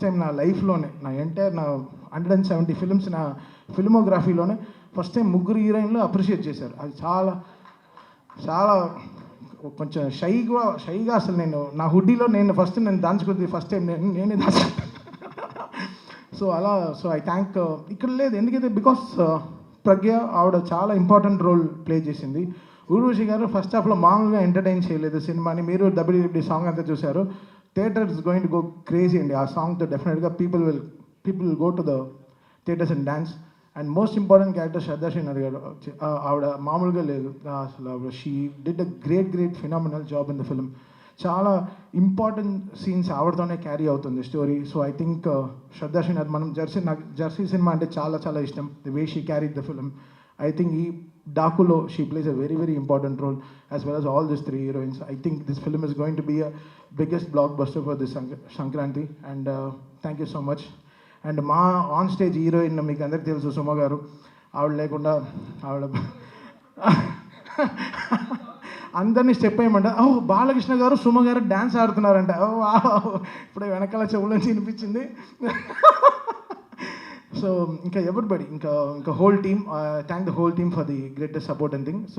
First time నా లైఫ్లోనే నా entire నా హండ్రెడ్ అండ్ సెవెంటీ ఫిల్మ్స్ నా ఫిల్మోగ్రఫీలోనే ఫస్ట్ టైం ముగ్గురు హీరోయిన్లు అప్రిషియేట్ చేశారు. అది చాలా చాలా కొంచెం షైగా షైగా అసలు నేను నా హుడ్డీలో నేను ఫస్ట్ నేను దాచుకుంది ఫస్ట్ టైం నేను నేనే దాచుకుంటాను సో అలా సో ఐ థ్యాంక్ ఇక్కడ లేదు. ఎందుకైతే బికాస్ ప్రజ్ఞ ఆవిడ చాలా ఇంపార్టెంట్ రోల్ ప్లే చేసింది. ఊర్వశి గారు ఫస్ట్ హాఫ్లో మామూలుగా ఎంటర్టైన్ చేయలేదు సినిమాని. మీరు డబ్ల్యూడబ్ల్యూ సాంగ్ అంతా చూశారు. Theatre is going to go crazy అండి ఆ సాంగ్తో డెఫినెట్గా people will people will go to the theatres and dance and most important character Shraddha Srinath గారు ఆవిడ మామూలుగా లేదు. అసలు she did a great great phenomenal job in the film చాలా ఇంపార్టెంట్ సీన్స్ ఆవిడతోనే క్యారీ అవుతుంది story so I think Shraddha Srinath మనం Jersey నాకు జెర్సీ సినిమా అంటే చాలా చాలా ఇష్టం the way she carry the film I think ఈ డాకులో she plays a very very important role as well as all this three heroines I think this film is going to be a biggest blockbuster for this Sankranti and thank you so much and మా on stage heroine మీకు అందరికీ తెలుసు సుమ గారు. ఆవిడ లేకుండా ఆవిడ అందరినీ step అయ్యమంట. ఓ బాలకృష్ణ గారు సుమ గారు డ్యాన్స్ ఆడుతున్నారంట. ఓ వావ్. ఇప్పుడే వెనకాల చెవుల నుంచి వినిపించింది. సో ఇంకా ఎవరిబడి ఇంకా ఇంకా whole team thank the whole team for the greatest support and thing so